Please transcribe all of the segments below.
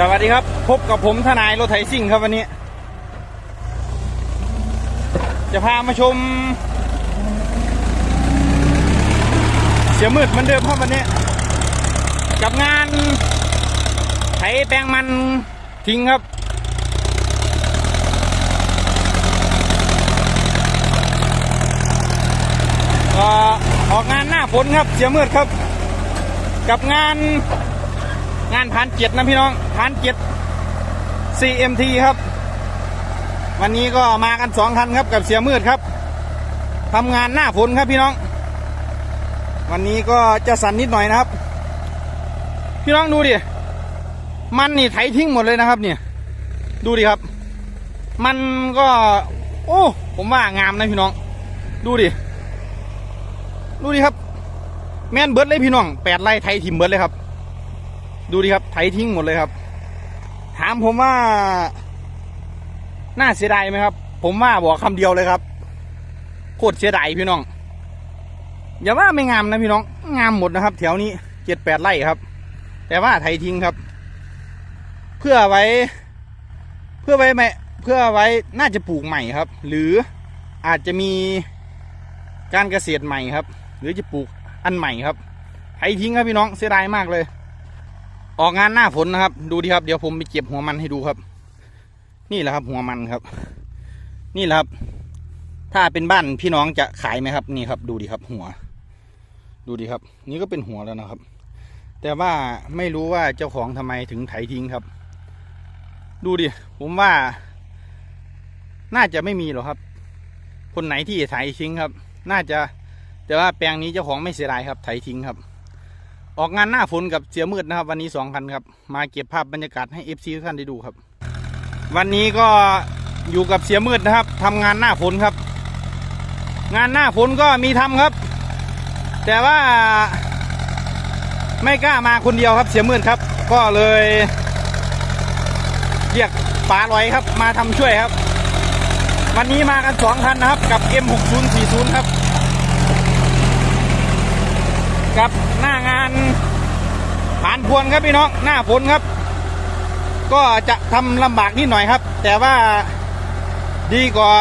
สวัสดีครับ พบกับผมทนายรถไถซิ่งครับวันนี้ จะพามาชม เสียมืดเหมือนเดิมครับวันนี้ กับงานไถแปลงมันทิ้งครับ ก็ออกงานหน้าฝนครับ เสียมืดครับ กับงานงานผ่านเจ็ดนะพี่น้อง ผ่านเจ็ด CMT ครับ วันนี้ก็มากันสองคันครับกับเสียมืดครับทำงานหน้าฝนครับพี่น้อง วันนี้ก็จะสั่นนิดหน่อยนะครับ พี่น้องดูดิ มันนี่ไถทิ้งหมดเลยนะครับเนี่ย ดูดิครับ มันก็ โอ้ ผมว่างามนะพี่น้อง ดูดิ ดูดิครับ แม่นเบิร์ดเลยพี่น้องแปดไร่ไถทิมเบิร์ดเลยครับ ดูดิครับไถทิ้งหมดเลยครับามผมว่า น่าเสียดายไหมครับ ผมว่าบอกคำเดียวเลยครับ โคตรเสียดายพี่น้อง อย่าว่าไม่งามนะพี่น้อง งามหมดนะครับ แถวนี้เจ็ดแปดไร่ครับ แต่ว่าไถทิ้งครับ เพื่อไว้ เพื่อไว้ไหมเพื่อไว้น่าจะปลูกใหม่ครับ หรืออาจจะมีการเกษตรใหม่ครับ หรือจะปลูกอันใหม่ครับไถทิ้งครับพี่น้องเสียดายมากเลย ออกงานหน้าฝนนะครับ ดูดิครับ เดี๋ยวผมไปเก็บหัวมันให้ดูครับ นี่แหละครับ หัวมันครับ นี่แหละครับ ถ้าเป็นบ้านพี่น้องจะขายไหมครับ นี่ครับ ดูดิครับ หัว ดูดิครับ นี่ก็เป็นหัวแล้วนะครับ แต่ว่าไม่รู้ว่าเจ้าของทำไมถึงไถทิ้งครับ ดูดิผมว่า น่าจะไม่มีหรอกครับ คนไหนที่ไถทิ้งครับ น่าจะแต่ว่าแปลงนี้เจ้าของไม่เสียดายครับ ไถทิ้งครับ ออกงานหน้าฝนกับเสียมืดนะครับ วันนี้สองคันครับ มาเก็บภาพบรรยากาศให้เอฟซีทุกท่านได้ดูครับ วันนี้ก็อยู่กับเสียมืดนะครับทำงานหน้าฝนครับ งานหน้าฝนก็มีทำครับ แต่ว่าไม่กล้ามาคนเดียวครับเสียมืดครับ ก็เลยเรียกป๋าลอยครับ มาทำช่วยครับ วันนี้มากันสองคันนะครับ กับ M6040 ครับ กับหน้าานผ่านพวนครับพี่น้องหน้าฝนครับ ก็จะทำลำบากนิดหน่อยครับ แต่ว่าดีกว่า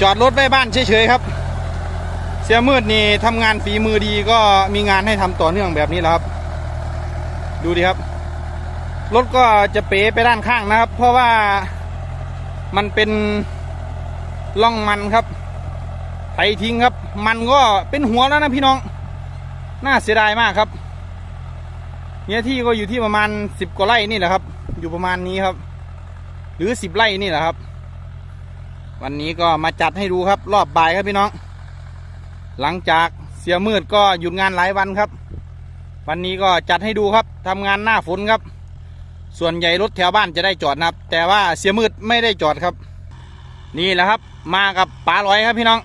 จอดรถไว้บ้านเฉยๆครับ เสียมืดนี่ทำงานฝีมือดีก็มีงานให้ทำต่อเนื่องแบบนี้แล้วครับ ดูดิครับ รถก็จะเป๋ไปด้านข้างนะครับ เพราะว่ามันเป็นล่องมันครับไถทิ้งครับ มันก็เป็นหัวแล้วนะพี่น้อง น่าเสียดายมากครับเนื้อที่ก็อยู่ที่ประมาณสิบกว่าไร่นี่แหละครับ อยู่ประมาณนี้ครับ หรือสิบไร่นี่แหละครับ วันนี้ก็มาจัดให้ดูครับ รอบบ่ายครับพี่น้อง หลังจากเสียมืดก็หยุดงานหลายวันครับ วันนี้ก็จัดให้ดูครับทำงานหน้าฝนครับ ส่วนใหญ่รถแถวบ้านจะได้จอดนะครับ แต่ว่าเสียมืดไม่ได้จอดครับ นี่แหละครับ มากับป๋าลอยครับพี่น้อง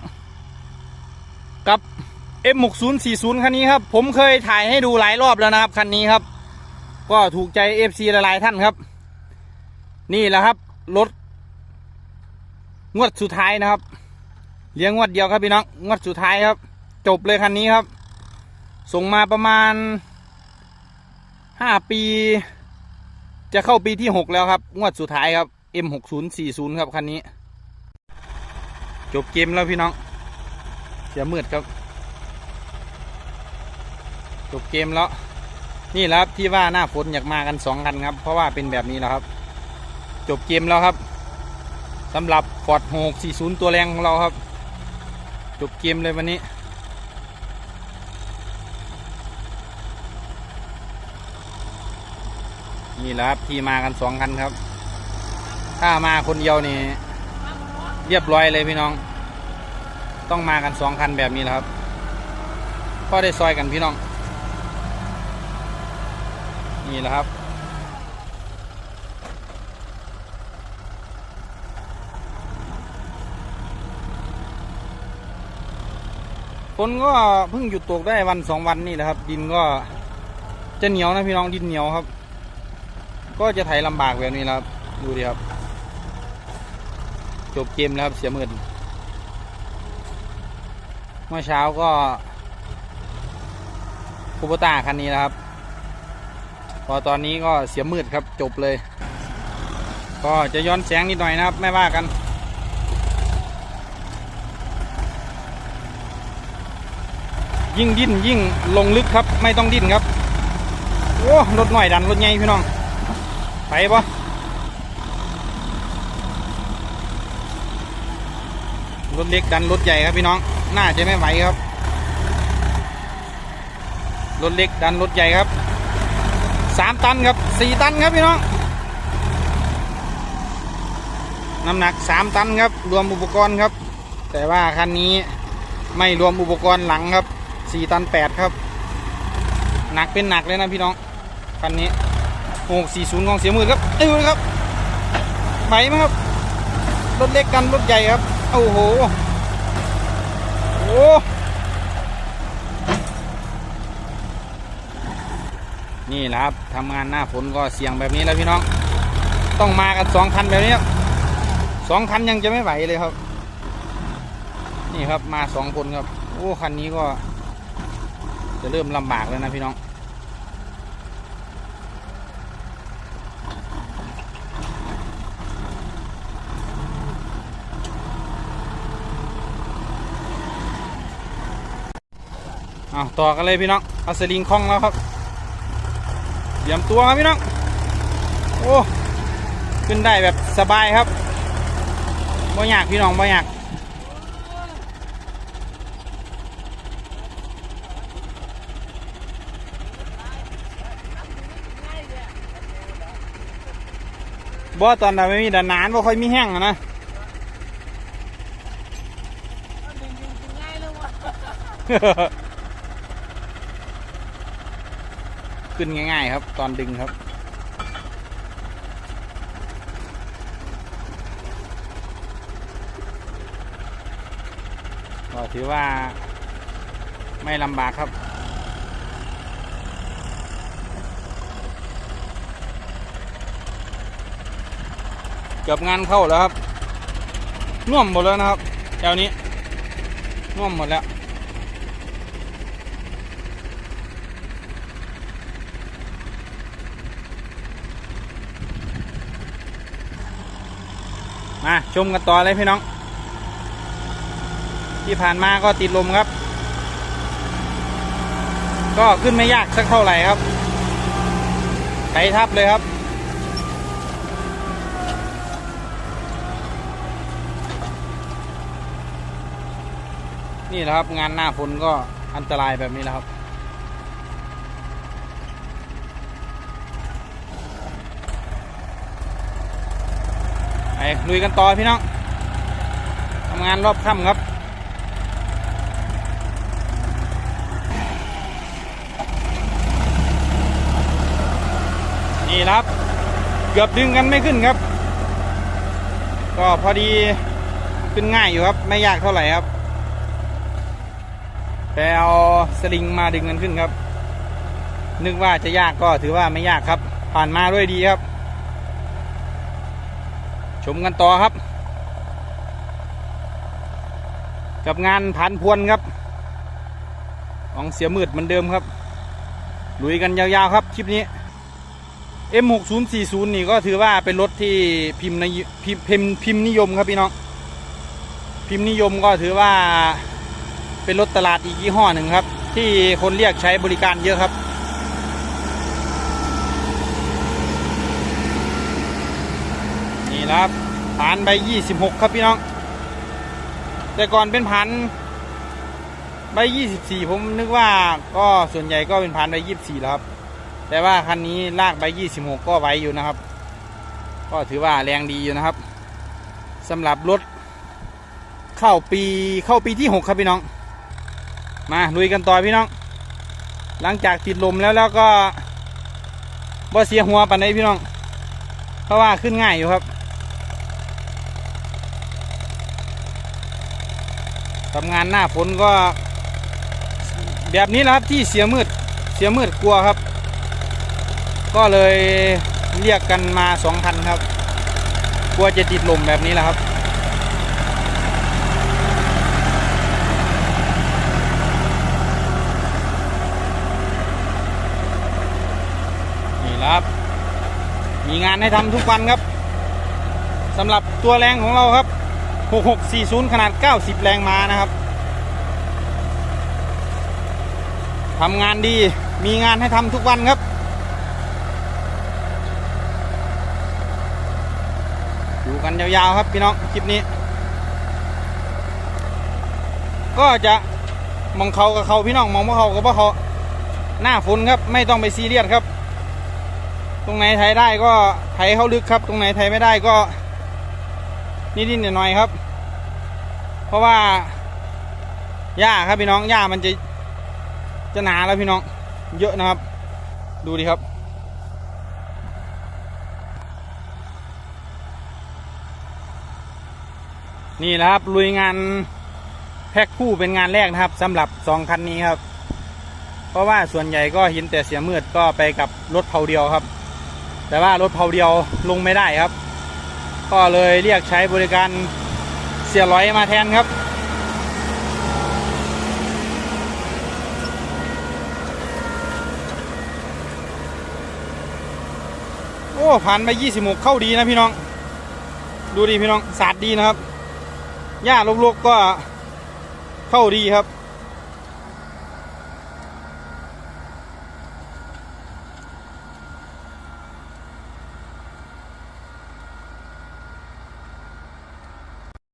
M6040 คันนี้ครับ ผมเคยถ่ายให้ดูหลายรอบแล้วนะครับ คันนี้ครับ ก็ถูกใจ FC หลายๆท่านครับ นี่แหละครับ รถ งวดสุดท้ายนะครับเลี้ยงงวดเดียวครับพี่น้อง งวดสุดท้ายครับ จบเลยคันนี้ครับ ส่งมาประมาณห้าปี จะเข้าปีที่หกแล้วครับ งวดสุดท้ายครับ M6040 ครับคันนี้ จบเกมแล้วพี่น้องเสียมืดครับ จบเกมแล้ว นี่แหละครับที่ว่าหน้าฝนอยากมากันสองกันครับ เพราะว่าเป็นแบบนี้แล้วครับ จบเกมแล้วครับสำหรับฟอร์ด640ตัวแรงของเราครับ จบเกมเลยวันนี้นี่แหละครับที่มากันสองคันครับ ถ้ามาคนเดียวนี่เรียบร้อยเลยพี่น้อง ต้องมากันสองคันแบบนี้แหละครับก็ได้ซอยกันพี่น้อง นี่แหละครับฝนก็เพิ่งหยุดตกได้วันสองวันนี่แหละครับ ดินก็จะเหนียวนะพี่น้องดินเหนียวครับ ก็จะไถลำบากแบบนี้และครับดูดิครับจบเกมแล้วครับเสียหมื่นเมื่อเช้าก็คูโบต้าคันนี้นะครับ พอตอนนี้ก็เสียมืดครับจบเลย ก็จะย้อนแสงนิดหน่อยนะครับ ไม่ว่ากัน ยิ่งดิ้นยิ่งลงลึกครับ ไม่ต้องดิ้นครับ โอ้รถหน่อยดันรถใหญ่พี่น้อง ไปปะรถเล็กดันรถใหญ่ครับพี่น้อง น่าจะไม่ไหวครับ รถเล็กดันรถใหญ่ครับ สามตันครับสี่ตันครับพี่น้องน้ำหนักสามตันครับ รวมอุปกรณ์ครับ แต่ว่าคันนี้ไม่รวมอุปกรณ์หลังครับสี่ตันแปดครับ หนักเป็นหนักเลยนะพี่น้อง คันนี้หกสี่ศูนย์ของเสียมือครับดูนะครับไหวไหมครับ รถเล็กกันรถใหญ่ครับ โอ้โห โอ้ นี่แหละครับทำงานหน้าฝนก็เสี่ยงแบบนี้แล้วพี่น้อง ต้องมากันสองคันแบบนี้สองคันยังจะไม่ไหวเลยครับ นี่ครับมาสองคนครับโอ้คันนี้ก็ จะเริ่มลำบากแล้วนะพี่น้องเอาต่อกันเลยพี่น้อง เอาสลิงคล้องแล้วครับ รียมตัวครับพี่น้อง โอ้ขึ้นได้แบบสบายครับบ่ยากพี่น้องบ่ยากบ่ตอนนั้นไม่มีดันนานบ่ค่อยมีแห้งอะนะ ขึ้นง่าย ๆ ครับ ตอนดึงครับ ก็ถือว่าไม่ลำบากครับเกือบงานเข้าแล้วครับน่วมหมดแล้วนะครับแถวนี้น่วมหมดแล้ว มาชมกันต่อเลยพี่น้อง ที่ผ่านมาก็ติดลมครับ ก็ขึ้นไม่ยากสักเท่าไหร่ครับไถทับเลยครับ นี่แหละครับงานหน้าฝนก็อันตรายแบบนี้แหละครับ ลุยกันต่อพี่น้องทำงานรอบค่ำครับนี่ครับ เกือบดึงกันไม่ขึ้นครับ ก็พอดีขึ้นง่ายอยู่ครับ ไม่ยากเท่าไหร่ครับ แต่เอาสลิงมาดึงกันขึ้นครับ นึกว่าจะยากก็ถือว่าไม่ยากครับ ผ่านมาด้วยดีครับ ชมกันต่อครับ กับงานผ่านพวนครับ ของเสียมืดเหมือนเดิมครับ ลุยกันยาวๆครับ คลิปนี้ M6040 นี่ก็ถือว่าเป็นรถที่พิมพ์ในพิมพ์พิมพ์พิมพ์นิยมครับพี่น้อง พิมพ์นิยมก็ถือว่าเป็นรถตลาดอีกยี่ห้อหนึ่งครับ ที่คนเรียกใช้บริการเยอะครับ นะครับผ่านไปยี่สิบหกครับพี่น้อง แต่ก่อนเป็นผ่านใบยี่สิบสี่ผมนึกว่าก็ส่วนใหญ่ก็เป็นผ่านใบยี่สิบสี่แล้วครับ แต่ว่าคันนี้ลากใบยี่สิบหกก็ไว้อยู่นะครับ ก็ถือว่าแรงดีอยู่นะครับสำหรับรถเข้าปีเข้าปีที่หกครับพี่น้อง มาลุยกันต่อพี่น้อง หลังจากติดลมแล้วแล้วก็บ่เสียหัวปันไดพี่น้อง เพราะว่าขึ้นง่ายอยู่ครับ ทำงานหน้าฝนก็ แบบนี้แหละครับที่เสียมืดเสียมืดกลัวครับ ก็เลยเรียกกันมาสองคันครับ กลัวจะติดลมแบบนี้แหละครับนี่ละงานให้ทำทุกวันครับสำหรับตัวแรงของเราครับ 6640 ขนาด 90 แรงม้านะครับทำงานดี มีงานให้ทำทุกวันครับอยู่กันยาวๆครับพี่น้อง คลิปนี้ ก็จะมองเขากับเขาพี่น้องมองว่าเขากับว่าเขาหน้าฝนครับ ไม่ต้องไปซีเรียสครับ ตรงไหนไทยได้ก็ไทยเข้าลึกครับ ตรงไหนไทยไม่ได้ก็ นิดๆหน่อยๆครับ เพราะว่าหญ้าครับพี่น้องหญ้ามันจะจะหนาแล้วพี่น้อง เยอะนะครับ ดูดิครับนี่แหละครับลุยงานแพ็คคู่เป็นงานแรกนะครับสำหรับสองคันนี้ครับ เพราะว่าส่วนใหญ่ก็เห็นแต่เสียมืดก็ไปกับรถเผาเดียวครับ แต่ว่ารถเผาเดียวลงไม่ได้ครับ ก็เลยเรียกใช้บริการเสียร้อยมาแทนครับ โอ้ ผ่านไปยี่สิบหกเข้าดีนะพี่น้อง ดูดีพี่น้องสาดดีนะครับ หญ้าลกๆก็เข้าดีครับ